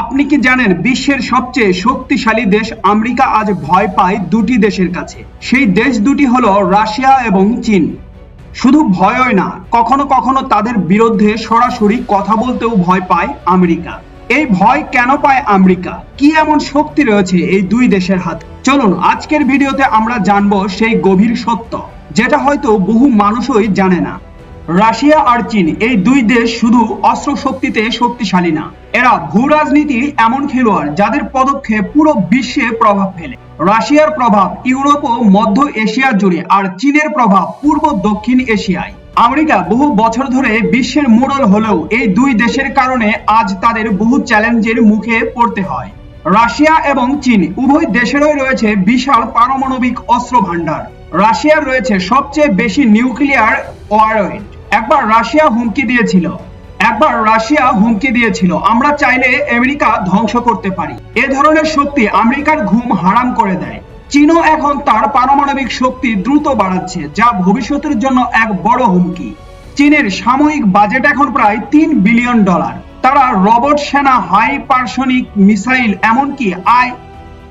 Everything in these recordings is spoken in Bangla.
আপনি কি জানেন বিশ্বের সবচেয়ে শক্তিশালী দেশ আমেরিকা আজ ভয় পায় দুটি দেশের কাছে? সেই দেশ দুটি হলো রাশিয়া এবং চীন। শুধু ভয়ই না, কখনো কখনো তাদের বিরুদ্ধে সরাসরি কথা বলতেও ভয় পায় আমেরিকা। এই ভয় কেন পায় আমেরিকা? কি এমন শক্তি রয়েছে এই দুই দেশের হাতে? চলুন, আজকের ভিডিওতে আমরা জানব সেই গভীর সত্য, যেটা হয়তো বহু মানুষই জানে না। রাশিয়া আর চীন, এই দুই দেশ শুধু অস্ত্র শক্তিতে শক্তিশালী না। এরা ভূ রাজনীতির এমন খেলোয়াড় যাদের পদক্ষেপ পুরো বিশ্বে প্রভাব ফেলে। রাশিয়ার প্রভাব ইউরোপ ও মধ্য এশিয়া জুড়ে আর চীনের প্রভাব পূর্ব দক্ষিণ এশিয়ায়। আমেরিকা বহু বছর ধরে বিশ্বের মোড়ল হলেও এই দুই দেশের কারণে আজ তাদের বহু চ্যালেঞ্জের মুখে পড়তে হয়। রাশিয়া এবং চীন উভয় দেশেরই রয়েছে বিশাল পারমাণবিক অস্ত্র ভান্ডার রাশিয়ার রয়েছে সবচেয়ে বেশি নিউক্লিয়ার ওয়ারহেড একবার রাশিয়া হুমকি দিয়েছিল। একবার রাশিয়া হুমকি দিয়েছিল। আমরা চাইলে আমেরিকা ধ্বংস করতে পারি। এ ধরনের শক্তি আমেরিকার ঘুম হারাম করে দেয়। চীনও এখন তার পারমাণবিক শক্তি দ্রুত বাড়াচ্ছে, যা ভবিষ্যতের জন্য এক বড় হুমকি। চীনের সাময়িক বাজেট এখন প্রায় তিন বিলিয়ন ডলার। তারা রবট সেনা হাইপারসনিক মিসাইল, এমনকি আই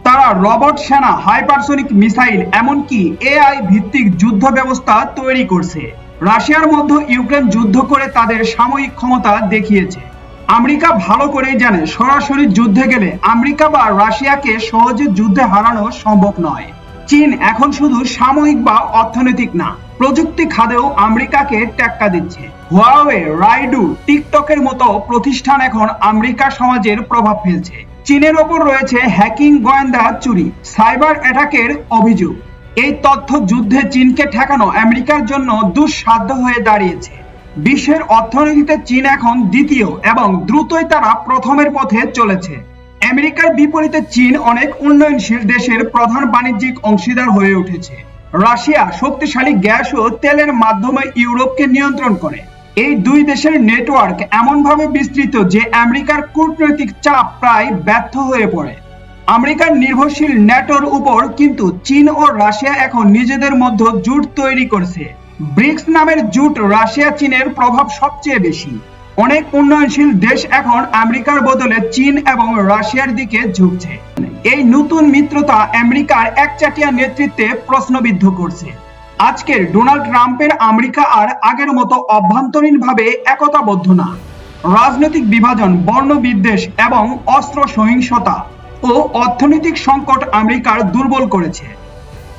তারা রবট সেনা হাইপারসনিক মিসাইল, এমনকি এআই ভিত্তিক যুদ্ধ ব্যবস্থা তৈরি করছে। রাশিয়ার মধ্যে ইউক্রেন যুদ্ধ করে তাদের সাময়িক ক্ষমতা দেখিয়েছে। আমেরিকা ভালো করেই জানে, সরাসরি যুদ্ধে গেলে আমেরিকা বা রাশিয়াকে সহজে যুদ্ধে হারানো সম্ভব নয়। চীন এখন শুধু সাময়িক বা অর্থনৈতিক না, প্রযুক্তি খাতেও আমেরিকাকে টেক্কা দিচ্ছে। হুয়াওয়ে রাইডু টিকটকের মতো প্রতিষ্ঠান এখন আমেরিকা সমাজের প্রভাব ফেলছে। চীনের ওপর রয়েছে হ্যাকিং গোয়েন্দা চুরি, সাইবার অ্যাটাকের অভিযোগ। এই তথ্য যুদ্ধে চীনকে ঠেকানো আমেরিকার জন্য দুঃসাধ্য হয়ে দাঁড়িয়েছে। বিশ্বের অর্থনীতিতে চীন এখন দ্বিতীয় এবং দ্রুতই তারা প্রথমের পথে চলেছে। আমেরিকার বিপরীতে চীন অনেক উন্নয়নশীল দেশের প্রধান বাণিজ্যিক অংশীদার হয়ে উঠেছে। রাশিয়া শক্তিশালী গ্যাস ও তেলের মাধ্যমে ইউরোপকে নিয়ন্ত্রণ করে। এই দুই দেশের নেটওয়ার্ক এমনভাবে বিস্তৃত যে আমেরিকার কূটনৈতিক চাপ প্রায় ব্যর্থ হয়ে পড়ে। আমেরিকার নির্ভরশীল ন্যাটোর উপর কিন্তু চীন ও রাশিয়া এখন নিজেদের মধ্যে জোট তৈরি করছে। ব্রিক্স নামের জোট রাশিয়া চীনের প্রভাব সবচেয়ে বেশি। অনেক উন্নয়নশীল দেশ এখন আমেরিকার বদলে চীন এবং রাশিয়ার দিকে ঝুঁকছে। এই নতুন মিত্রতা আমেরিকার একচাটিয়া নেতৃত্বে প্রশ্নবিদ্ধ করছে। আজকের ডোনাল্ড ট্রাম্পের আমেরিকা আর আগের মতো অভ্যন্তরীণভাবে একতাবদ্ধ না। রাজনৈতিক বিভাজন বর্ণ বিদ্বেষ এবং অস্ত্র সহিংসতা ও অর্থনৈতিক সংকট আমেরিকার দুর্বল করেছে।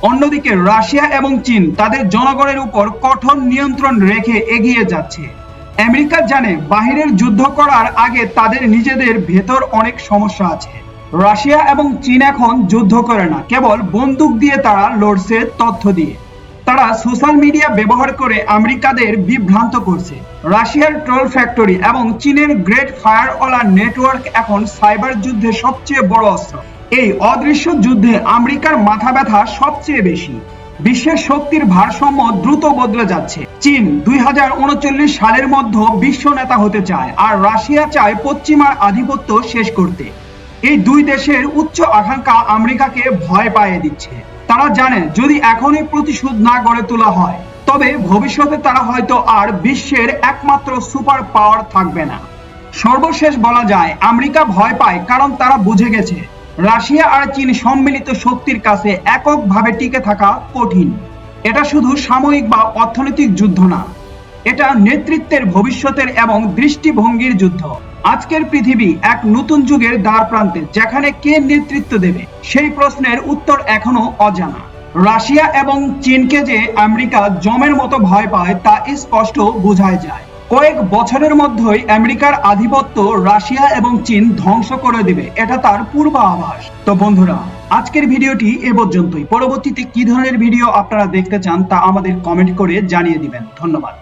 অন্যদিকে রাশিয়া এবং চীন তাদের জনগণের উপর কঠোর নিয়ন্ত্রণ রেখে এগিয়ে যাচ্ছে। আমেরিকা জানে বাহিরের যুদ্ধ করার আগে তাদের নিজেদের ভেতর অনেক সমস্যা আছে। রাশিয়া এবং চীন এখন যুদ্ধ করে না, কেবল বন্দুক দিয়ে তারা লড়ছে তথ্য দিয়ে। তারা সোশ্যাল মিডিয়া ব্যবহার করে আমেরিকাদের বিভ্রান্ত করছে। রাশিয়ার ট্রোল ফ্যাক্টরি এবং চীনের গ্রেট ফায়ার ওলার নেটওয়ার্ক এখন সাইবার যুদ্ধে সবচেয়ে বড় অস্ত্র। এই অদৃশ্য যুদ্ধে আমেরিকার মাথা ব্যথা সবচেয়ে বেশি। বিশ্বের শক্তির ভারসাম্য দ্রুত বদলে যাচ্ছে। চীন দুই হাজার উনচল্লিশ সালের মধ্যে বিশ্ব নেতা হতে চায় আর রাশিয়া চায় পশ্চিমার আধিপত্য শেষ করতে। এই দুই দেশের উচ্চ আকাঙ্ক্ষা আমেরিকাকে ভয় পাইয়ে দিচ্ছে। তারা জানে যদি এখনই প্রতিশোধ না গড়ে তোলা হয়, তবে ভবিষ্যতে তারা হয়তো আর বিশ্বের একমাত্র সুপার পাওয়ার থাকবে না। সর্বশেষ বলা যায়, আমেরিকা ভয় পায় কারণ তারা বুঝে গেছে, রাশিয়া আর চীন সম্মিলিত শক্তির কাছে এককভাবে টিকে থাকা কঠিন। এটা শুধু সাময়িক বা অর্থনৈতিক যুদ্ধ না, এটা নেতৃত্বের ভবিষ্যতের এবং দৃষ্টিভঙ্গির যুদ্ধ। আজকের পৃথিবী এক নতুন যুগের দ্বার প্রান্তে, যেখানে কে নেতৃত্ব দেবে? সেই প্রশ্নের উত্তর এখনও অজানা। রাশিয়া এবং চীনকে যে আমেরিকা জমের মতো ভয় পায়, তা স্পষ্ট বোঝায় যায়। কয়েক বছরের মধ্যেই আমেরিকার আধিপত্য রাশিয়া এবং চীন ধ্বংস করে দেবে, এটা তার পূর্বাভাস। তো বন্ধুরা, আজকের ভিডিওটি এ পর্যন্তই। পরবর্তীতে কি ধরনের ভিডিও আপনারা দেখতে চান তা আমাদের কমেন্ট করে জানিয়ে দিবেন। ধন্যবাদ।